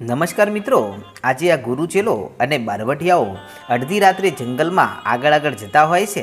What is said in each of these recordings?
નમસ્કાર મિત્રો, આજે આ ગુરુચેલો અને બારવટિયાઓ અડધી રાત્રે જંગલમાં આગળ આગળ જતા હોય છે.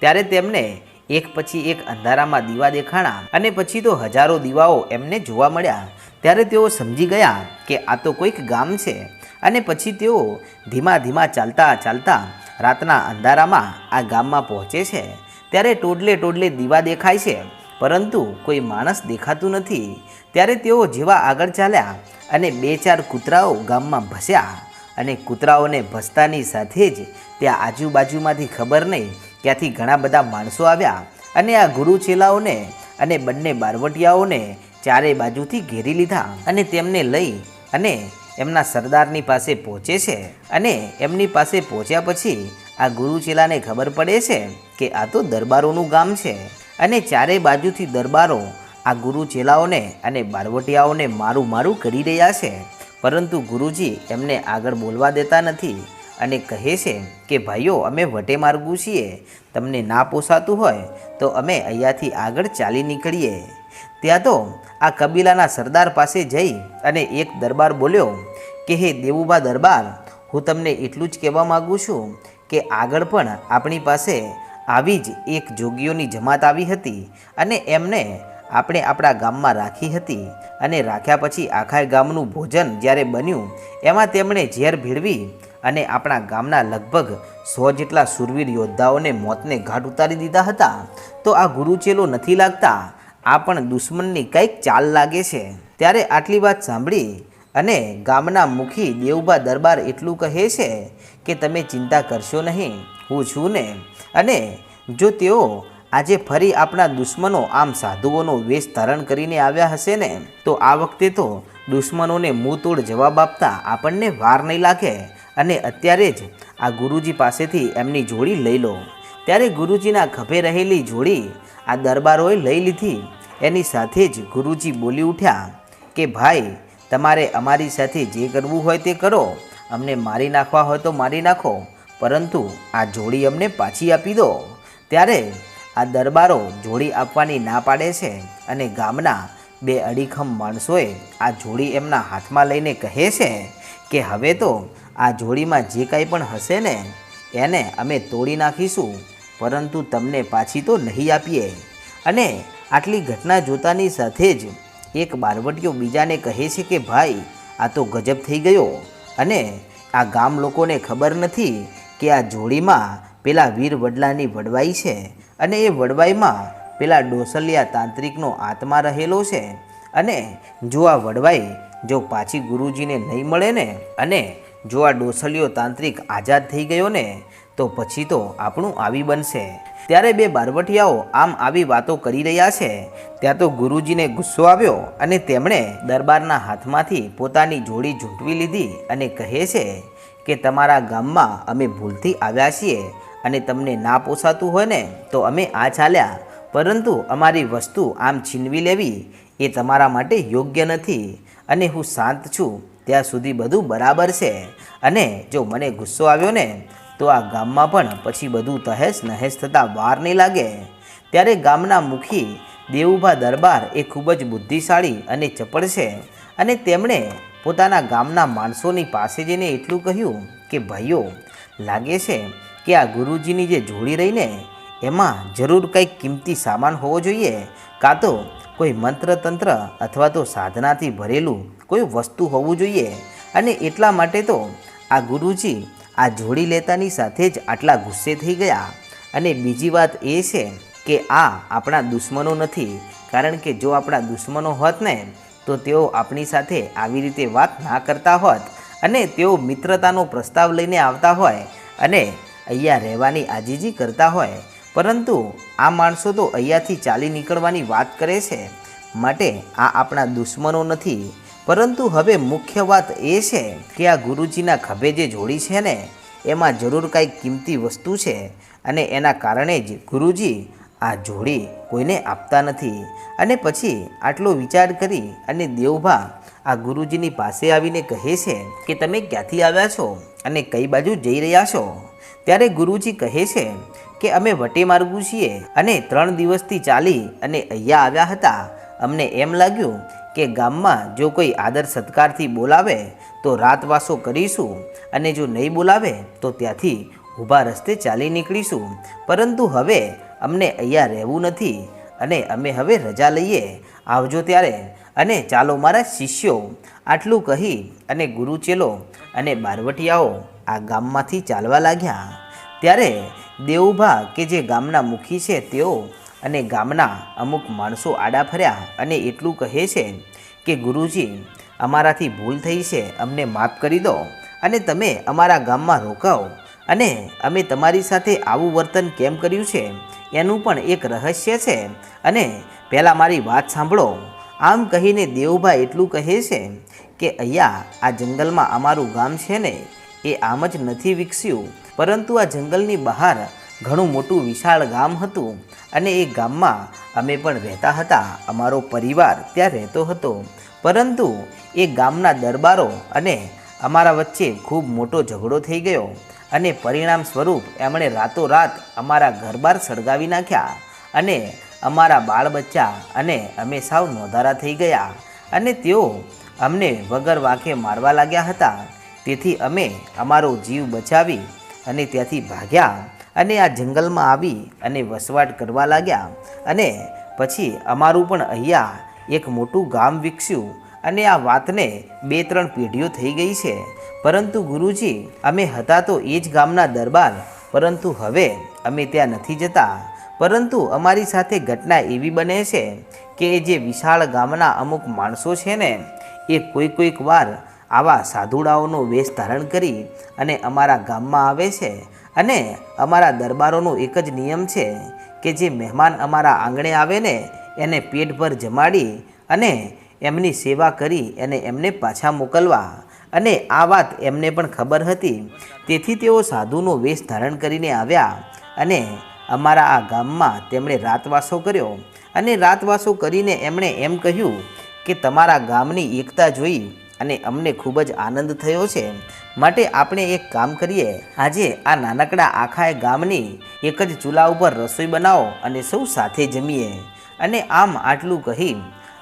ત્યારે તેમને એક પછી એક અંધારામાં દીવા દેખાણા અને પછી તો હજારો દીવાઓ એમને જોવા મળ્યા. ત્યારે તેઓ સમજી ગયા કે આ તો કોઈક ગામ છે અને પછી તેઓ ધીમા ધીમા ચાલતા ચાલતા રાતના અંધારામાં આ ગામમાં પહોંચે છે. ત્યારે ટોડલે ટોડલે દીવા દેખાય છે પરંતુ કોઈ માણસ દેખાતું નથી. ત્યારે તેઓ જેવા આગળ ચાલ્યા અને બે ચાર કૂતરાઓ ગામમાં ભસ્યા અને કૂતરાઓને ભસતાની સાથે જ ત્યાં આજુબાજુમાંથી ખબર નહીં ત્યાંથી ઘણા બધા માણસો આવ્યા અને આ ગુરુ ચેલાઓને અને બંને બારવટિયાઓને ચારે બાજુથી ઘેરી લીધા અને તેમને લઈ અને એમના સરદારની પાસે પહોંચે છે. અને એમની પાસે પહોંચ્યા પછી આ ગુરુ ચેલાને ખબર પડે છે કે આ તો દરબારોનું ગામ છે. અને ચારે બાજુથી દરબારો આ ગુરુ ચેલાઓને અને બારવટિયાઓને મારું મારું કરી રહ્યા છે. પરંતુ ગુરુજી એમને આગળ બોલવા દેતા નથી અને કહે છે કે, ભાઈઓ, અમે વટે માર્ગુ છીએ. તમને ના પોસાતું હોય તો અમે અહીંયાથી આગળ ચાલી નીકળીએ. ત્યાં તો આ કબીલાના સરદાર પાસે જઈ અને એક દરબાર બોલ્યો કે, હે દેવુબા દરબાર, હું તમને એટલું જ કહેવા માગું છું કે આગળ પણ આપણી પાસે આવી જ એક જોગીઓની જમાત આવી હતી અને એમને આપણે આપણા ગામમાં રાખી હતી અને રાખ્યા પછી આખા ગામનું ભોજન જ્યારે બન્યું, એમાં તેમણે ઝેર ભેળવી અને આપણા ગામના લગભગ સો જેટલા સુરવીર યોદ્ધાઓને મોતને ઘાટ ઉતારી દીધા હતા. તો આ ગુરુચેલો નથી લાગતા, આ પણ દુશ્મનની કંઈક ચાલ લાગે છે. ત્યારે આટલી વાત સાંભળી અને ગામના મુખી દેવબા દરબાર એટલું કહે છે કે તમે ચિંતા કરશો નહીં, હું છું ને. અને જો તેઓ આજે ફરી આપણા દુશ્મનો આમ સાધુઓનો વેશ ધારણ કરીને આવ્યા હશે ને, તો આ વખતે તો દુશ્મનોને તોડ જવાબ આપતા આપણને વાર નહીં લાગે અને અત્યારે જ આ ગુરુજી પાસેથી એમની જોડી લઈ લો. ત્યારે ગુરુજીના ખભે રહેલી જોડી આ દરબારોએ લઈ લીધી. એની સાથે જ ગુરુજી બોલી ઉઠ્યા કે, ભાઈ તમારે અમારી સાથે જે કરવું હોય તે કરો. અમને મારી નાખવા હોય તો મારી નાખો, પરંતુ આ જોડી અમને પાછી આપી દો. ત્યારે આ દરબારો જોડી આપવાની ના પાડે છે અને ગામના બે અડીખમ માણસોએ આ જોડી એમના હાથમાં લઈને કહે છે કે, હવે તો આ જોડીમાં જે કાંઈ પણ હશે ને, એને અમે તોડી નાખીશું, પરંતુ તમને પાછી તો નહીં આપીએ. અને આટલી ઘટના જોતાની સાથે જ એક બારવટીયો બીજાને કહે છે કે, ભાઈ, આ તો ગજબ થઈ ગયો. અને આ ગામ લોકોને ખબર નથી કે આ જોડીમાં પેલા વીર વડલાની વડવાઈ છે અને એ વડવાઈમાં પેલા ડોસલિયા તાંત્રિકનો આત્મા રહેલો છે. અને જો આ વડવાઈ જો પાછી ગુરુજીને નહીં મળે ને અને જો આ ડોસલિયો તાંત્રિક આઝાદ થઈ ગયો ને, તો પછી તો આપણું આવી બનશે. ત્યારે બે બારવટિયાઓ આમ આવી વાતો કરી રહ્યા છે. ત્યાં તો ગુરુજીને ગુસ્સો આવ્યો અને તેમણે દરબારના હાથમાંથી પોતાની જોડી ઝૂંટવી લીધી અને કહે છે કે, તમારા ગામમાં અમે ભૂલથી આવ્યા છીએ અને તમને ના પોસાતું હોય ને તો અમે આ ચાલ્યા. પરંતુ અમારી વસ્તુ આમ છીનવી લેવી એ તમારા માટે યોગ્ય નથી અને હું શાંત છું. ત્યાં સુધી બધું બરાબર છે. અને જો મને ગુસ્સો આવ્યો ને તો આ ગામમાં પણ પછી બધું તહેસ નહેસ થતાં વાર નહીં લાગે. ત્યારે ગામના મુખી દેવુભા દરબાર એ ખૂબ જ બુદ્ધિશાળી અને ચપળ છે અને તેમણે પોતાના ગામના માણસોની પાસે જઈને એટલું કહ્યું કે, ભાઈઓ, લાગે છે કે આ ગુરુજીની જે જોડી રહીને એમાં જરૂર કંઈક કિંમતી સામાન હોવો જોઈએ, કાં તો કોઈ મંત્ર તંત્ર અથવા તો સાધનાથી ભરેલું કોઈ વસ્તુ હોવું જોઈએ અને એટલા માટે તો આ ગુરુજી આ જોડી લેતાની સાથે જ આટલા ગુસ્સે થઈ ગયા. અને બીજી વાત એ છે કે આ આપણા દુશ્મનો નથી. કારણ કે જો આપણા દુશ્મનો હોત ને, તો તેઓ આપણી સાથે આવી રીતે વાત ના કરતા હોત અને તેઓ મિત્રતાનો પ્રસ્તાવ લઈને આવતા હોય અને અહીંયા રહેવાની આજીજી કરતા હોય. પરંતુ આ માણસો તો અહીંયાથી ચાલી નીકળવાની વાત કરે છે. માટે આ આપણા દુશ્મનો નથી. પરંતુ હવે મુખ્ય વાત એ છે કે આ ગુરુજીના ખભે જે જોડી છે ને, એમાં જરૂર કાંઈક કિંમતી વસ્તુ છે અને એના કારણે જ ગુરુજી આ જોડી કોઈને આપતા નથી. અને પછી આટલો વિચાર કરી અને દેવભા આ ગુરુજીની પાસે આવીને કહે છે કે તમે ક્યાંથી આવ્યા છો અને કઈ બાજુ જઈ રહ્યા છો? ત્યારે ગુરુજી કહે છે કે અમે વટે માર્ગુ છીએ અને ત્રણ દિવસથી ચાલી અને અહીંયા આવ્યા હતા. અમને એમ લાગ્યું કે ગામમાં જો કોઈ આદર સત્કારથી બોલાવે તો રાતવાસો કરીશું અને જો નહીં બોલાવે તો ત્યાંથી ઊભા રસ્તે ચાલી નીકળીશું. પરંતુ હવે અમને અહીંયા રહેવું નથી અને અમે હવે રજા લઈએ. આવજો ત્યારે અને ચાલો મારા શિષ્યો આટલું કહી અને ગુરુચેલો અને બારવટિયાઓ આ ગામમાંથી ચાલવા લાગ્યા. ત્યારે દેવુભા કે જે ગામના મુખી છે તેઓ અને ગામના અમુક માણસો આડા ફર્યા અને એટલું કહે છે કે, ગુરુજી, અમારાથી ભૂલ થઈ છે, અમને માફ કરી દો અને તમે અમારા ગામમાં રોકાઓ અને અમે તમારી સાથે આવું વર્તન કેમ કર્યું છે? એનું પણ એક રહસ્ય છે અને પહેલાં મારી વાત સાંભળો. આમ કહીને દેવુભા એટલું કહે છે કે, અહીંયા આ જંગલમાં અમારું ગામ છે ને, એ આમ જ નથી વિકસ્યું. પરંતુ આ જંગલની બહાર ઘણું મોટું વિશાળ ગામ હતું અને એ ગામમાં અમે પણ રહેતા હતા. અમારો પરિવાર ત્યાં રહેતો હતો. પરંતુ એ ગામના દરબારો અને અમારા વચ્ચે ખૂબ મોટો ઝઘડો થઈ ગયો અને પરિણામ સ્વરૂપ એમણે રાતોરાત અમારા ઘરબાર સળગાવી નાખ્યા અને અમારા બાળ બચ્ચા અને અમે સાવ નોંધારા થઈ ગયા અને તેઓ અમને વગર વાંકે મારવા લાગ્યા હતા. તેથી અમે અમારો જીવ બચાવી અને ત્યાંથી ભાગ્યા. અને આ જંગલમાં આવી અને વસવાટ કરવા લાગ્યા અને પછી અમારું પણ અહીંયા એક મોટું ગામ વિકસ્યું અને આ વાતને બે ત્રણ પેઢીઓ થઈ ગઈ છે. પરંતુ ગુરુજી, અમે હતા તો એ જ ગામના દરબાર, પરંતુ હવે અમે ત્યાં નથી જતા. પરંતુ અમારી સાથે ઘટના એવી બને છે કે જે વિશાળ ગામના અમુક માણસો છે ને, એ કોઈ કોઈક વાર આવા સાધુડાઓનો વેશ ધારણ કરી અને અમારા ગામમાં આવે છે. અને અમારા દરબારોનો એક જ નિયમ છે કે જે મહેમાન અમારા આંગણે આવે ને, એને પેટભર જમાડી અને એમની સેવા કરી અને એમને પાછા મોકલવા. અને આ વાત એમને પણ ખબર હતી. તેથી તેઓ સાધુનો વેશ ધારણ કરીને આવ્યા અને અમારા આ ગામમાં તેમણે રાતવાસો કર્યો. અને રાતવાસો કરીને એમણે એમ કહ્યું કે, તમારા ગામની એકતા જોઈ અને અમને ખૂબ જ આનંદ થયો છે. માટે આપણે એક કામ કરીએ. આજે આ નાનકડા આખા ગામની એક જ ચૂલા ઉપર રસોઈ બનાવો અને સૌ સાથે જમીએ. અને આમ આટલું કહી,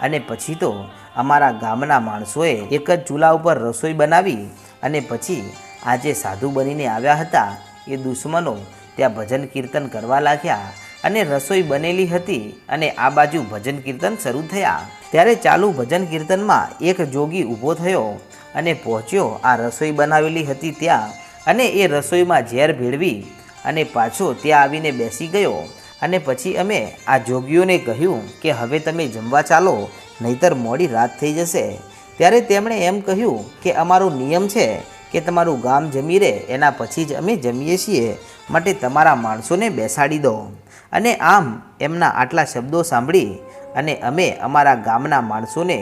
અને પછી તો અમારા ગામના માણસોએ એક જ ચૂલા ઉપર રસોઈ બનાવી, અને પછી આજે સાધુ બનીને આવ્યા હતા. એ દુશ્મનો ત્યાં ભજન કીર્તન કરવા લાગ્યા. અને રસોઈ બનેલી હતી અને આ બાજુ ભજન કીર્તન શરૂ થયા. ત્યારે ચાલુ ભજન કીર્તનમાં એક જોગી ઊભો થયો અને પહોંચ્યો. આ રસોઈ બનાવેલી હતી ત્યાં અને એ રસોઈમાં ઝેર ભેળવી અને પાછો ત્યાં આવીને બેસી ગયો. અને પછી અમે આ જોગીઓને કહ્યું કે હવે તમે જમવા ચાલો, નહીતર મોડી રાત થઈ જશે. ત્યારે તેમણે એમ કહ્યું કે અમારો નિયમ છે કે તમારું ગામ જમી રહે, એના પછી જ અમે જમીએ છીએ. માટે તમારા માણસોને બેસાડી દો. અને આમ એમના આટલા શબ્દો સાંભળી અને અમે અમારા ગામના માણસોને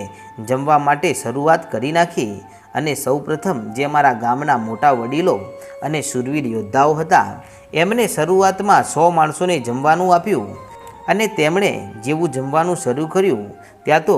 જમવા માટે શરૂઆત કરી નાખી અને સૌપ્રથમ જે અમારા ગામના મોટા વડીલો અને શૂરવીર યોદ્ધાઓ હતા, એમને શરૂઆતમાં સો માણસોને જમવાનું આપ્યું અને તેમણે જેવું જમવાનું શરૂ કર્યું, ત્યાં તો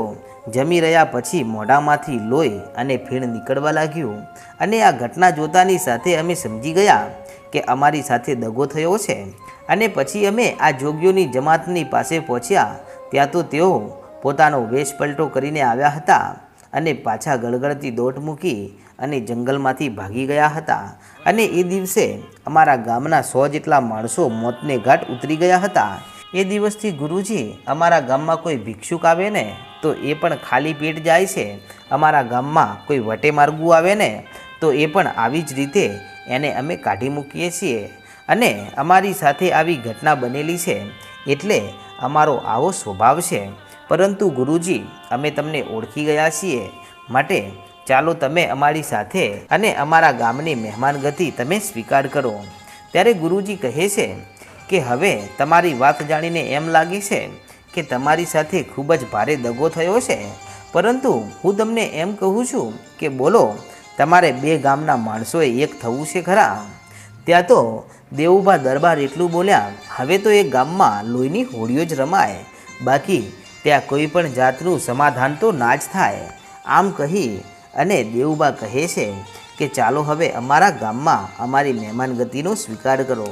જમી રહ્યા પછી મોઢામાંથી લોહી અને ફીણ નીકળવા લાગ્યું અને આ ઘટના જોતાની સાથે અમે સમજી ગયા કે અમારી સાથે દગો થયો છે. અને પછી અમે આ જોગીઓની જમાતની પાસે પહોંચ્યા. ત્યાં તો તેઓ પોતાનો વેશ પલટો કરીને આવ્યા હતા અને પાછા ગળગળતી દોટ મૂકી અને જંગલમાંથી ભાગી ગયા હતા. અને એ દિવસે અમારા ગામના સો જેટલા માણસો મોતને ઘાટ ઉતરી ગયા હતા. એ દિવસથી ગુરુજી, અમારા ગામમાં કોઈ ભિક્ષુક આવે ને, તો એ પણ ખાલી પેટ જાય છે. અમારા ગામમાં કોઈ વટે માર્ગું આવે ને, તો એ પણ આવી જ રીતે એને અમે કાઢી મૂકીએ છીએ. અને અમારી સાથે આવી ઘટના બનેલી છે એટલે અમારો આવો સ્વભાવ છે. પરંતુ ગુરુજી, અમે તમને ઓળખી ગયા છીએ. માટે ચાલો તમે અમારી સાથે અને અમારા ગામની મહેમાનગતિ તમે સ્વીકાર કરો. ત્યારે ગુરુજી કહે છે કે, હવે તમારી વાત જાણીને એમ લાગે છે કે તમારી સાથે ખૂબ જ ભારે દગો થયો છે. પરંતુ હું તમને એમ કહું છું કે બોલો તમારે બે ગામના માણસોએ એક થવું છે ખરા? ત્યાં તો દેવુભા દરબાર એટલું બોલ્યા, હવે તો એ ગામમાં લોહીની હોળીઓ જ રમાય. બાકી ત્યાં કોઈ પણ જાતનું સમાધાન તો ના જ થાય. આમ કહી અને દેવુબા કહે છે કે, ચાલો હવે અમારા ગામમાં અમારી મહેમાન ગતિનો સ્વીકાર કરો.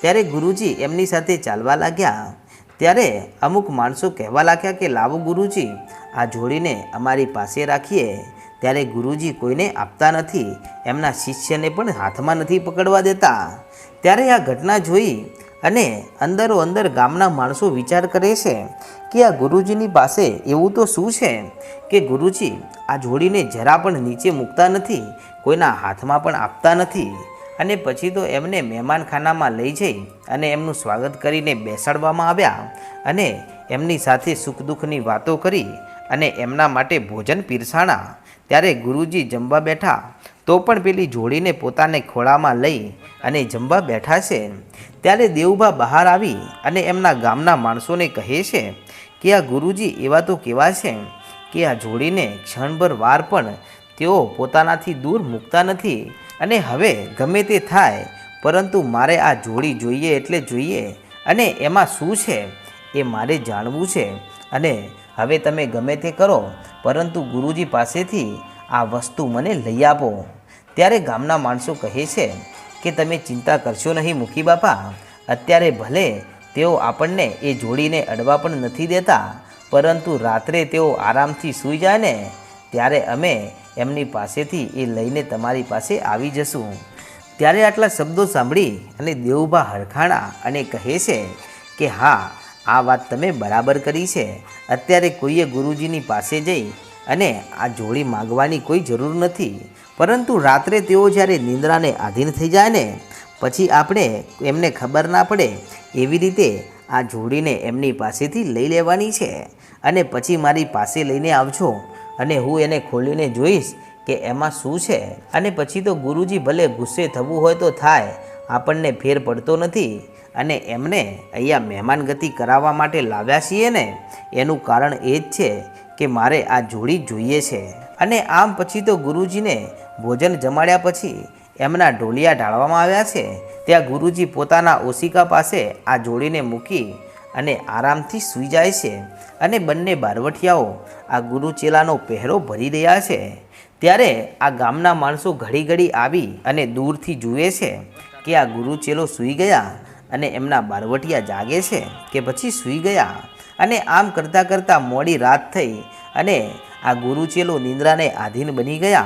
ત્યારે ગુરુજી એમની સાથે ચાલવા લાગ્યા. ત્યારે અમુક માણસો કહેવા લાગ્યા કે, લાવો ગુરુજી, આ જોડીને અમારી પાસે રાખીએ. ત્યારે ગુરુજી કોઈને આપતા નથી, એમના શિષ્યને પણ હાથમાં નથી પકડવા દેતા. ત્યારે આ ઘટના જોઈ અને અંદરો અંદર ગામના માણસો વિચાર કરે છે કે આ ગુરુજીની પાસે એવું તો શું છે કે ગુરુજી આ જોડીને જરા પણ નીચે મૂકતા નથી, કોઈના હાથમાં પણ આપતા નથી અને પછી તો એમને મહેમાનખાનામાં લઈ જઈ અને એમનું સ્વાગત કરીને બેસાડવામાં આવ્યા અને એમની સાથે સુખ દુઃખની વાતો કરી અને એમના માટે ભોજન પીરસાણા. ત્યારે ગુરુજી જમવા બેઠા, તો પણ પેલી જોડીને પોતાને ખોળામાં લઈ અને જમવા બેઠા છે. ત્યારે દેવભા બહાર આવી અને એમના ગામના માણસોને કહે છે કે, આ ગુરુજી, એવા તો કેવા છે કે આ જોડીને ક્ષણભર વાર પણ તેઓ પોતાનાથી દૂર મૂકતા નથી અને હવે ગમે તે થાય, પરંતુ મારે આ જોડી જોઈએ એટલે જોઈએ અને એમાં શું છે એ મારે જાણવું છે અને હવે તમે ગમે તે કરો, પરંતુ ગુરુજી પાસેથી આ વસ્તુ મને લઈ આપો. ત્યારે ગામના માણસો કહે છે કે તમે ચિંતા કરશો નહીં મુખી બાપા. અત્યારે ભલે તેઓ આપણને એ જોડીને અડવા પણ નથી દેતા, પરંતુ રાત્રે તેઓ આરામથી સૂઈ જાય ને ત્યારે અમે એમની પાસેથી એ લઈને તમારી પાસે આવી જશું. ત્યારે આટલા શબ્દો સાંભળી અને દેવુભા હરખાણા અને કહે છે કે હા આ વાત તમે બરાબર કરી છે. અત્યારે કોઈએ ગુરુજીની પાસે જઈ અને આ જોડી માગવાની કોઈ જરૂર નથી. પરંતુ રાત્રે તેઓ જ્યારે નિંદ્રાને આધીન થઈ જાય ને, પછી આપણે એમને ખબર ના પડે એવી રીતે આ જોડીને એમની પાસેથી લઈ લેવાની છે. અને પછી મારી પાસે લઈને આવજો અને હું એને ખોલીને જોઈશ કે એમાં શું છે. અને પછી તો ગુરુજી ભલે ગુસ્સે થવું હોય તો થાય, આપણને ફેર પડતો નથી. અને એમને અહીંયા મહેમાનગતિ કરાવવા માટે લાવ્યા છીએ ને, એનું કારણ એ જ છે કે મારે આ જોડી જોઈએ છે. અને આમ પછી તો ગુરુજીને ભોજન જમાડ્યા પછી એમના ઢોલિયા ઢાળવામાં આવ્યા છે. ત્યાં ગુરુજી પોતાના ઓશિકા પાસે આ જોડીને મૂકી અને આરામથી સૂઈ જાય છે. અને બંને બારવઠિયાઓ આ ગુરુચેલાનો પહેરો ભરી રહ્યા છે. ત્યારે આ ગામના માણસો ઘડી ઘડી આવી અને દૂરથી જુએ છે કે આ ગુરુચેલો સૂઈ ગયા અને એમના બારવટિયા જાગે છે કે પછી સૂઈ ગયા. અને આમ કરતાં કરતાં મોડી રાત થઈ અને આ ગુરુચેલો નિંદ્રાને આધીન બની ગયા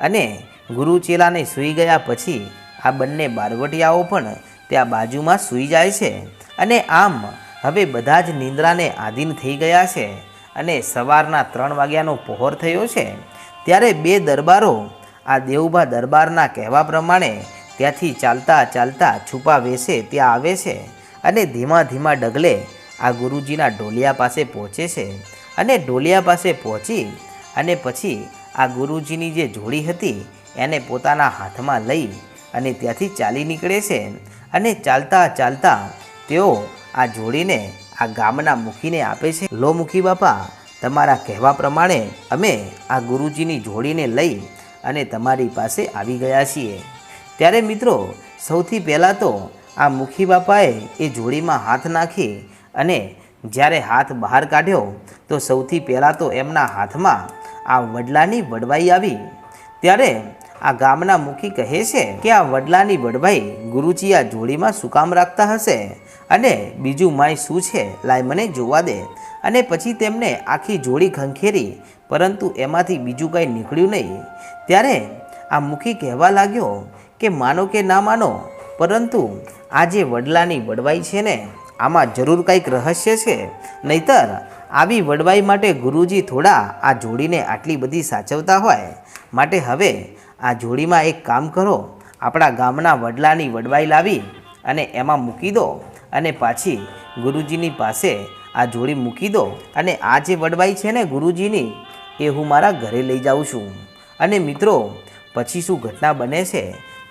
અને ગુરુચેલાને સૂઈ ગયા પછી આ બંને બારવટિયાઓ પણ ત્યાં બાજુમાં સૂઈ જાય છે. અને આમ હવે બધા જ નિંદ્રાને આધીન થઈ ગયા છે અને સવારના ત્રણ વાગ્યાનો પહોર થયો છે. ત્યારે બે દરબારો આ દેવભા દરબારના કહેવા પ્રમાણે ત્યાંથી ચાલતા ચાલતા છુપા વેશે ત્યાં આવે છે અને ધીમા ધીમા ડગલે આ ગુરુજીના ઢોલિયા પાસે પહોંચે છે. અને ઢોલિયા પાસે પહોંચી અને પછી આ ગુરુજીની જે જોડી હતી એને પોતાના હાથમાં લઈ અને ત્યાંથી ચાલી નીકળે છે. અને ચાલતા ચાલતા તેઓ આ જોડીને આ ગામના મુખીને આપે છે. લો મુખી બાપા, તમારા કહેવા પ્રમાણે અમે આ ગુરુજીની જોડીને લઈ અને તમારી પાસે આવી ગયા છીએ. ત્યારે મિત્રો, સૌથી પહેલાં તો આ મુખી બાપાએ એ જોડીમાં હાથ નાખી અને જ્યારે હાથ બહાર કાઢ્યો, તો સૌથી પહેલાં તો એમના હાથમાં આ વડલાની વડવાઈ આવી. ત્યારે આ ગામના મુખી કહે છે કે આ વડલાની વડવાઈ ગુરુજી આ જોડીમાં શું કામ રાખતા હશે? અને બીજું માય શું છે? લાય મને જોવા દે. અને પછી તેમને આખી જોડી ખંખેરી, પરંતુ એમાંથી બીજું કંઈ નીકળ્યું નહીં. ત્યારે આ મુખી કહેવા લાગ્યો કે માનો કે ના માનો, પરંતુ આ જે વડલાની વડવાઈ છે ને, આમાં જરૂર કંઈક રહસ્ય છે. નહીતર, આવી વડવાઈ માટે ગુરુજી થોડા આ જોડીને આટલી બધી સાચવતા હોય. માટે હવે આ જોડીમાં એક કામ કરો. આપણા ગામના વડલાની વડવાઈ લાવી અને એમાં મૂકી દો. અને પાછી ગુરુજીની પાસે આ જોડી મૂકી દો. અને આ જે વડવાઈ છે ને ગુરુજીની, એ હું મારા ઘરે લઈ જાઉં છું. અને મિત્રો, પછી શું ઘટના બને છે?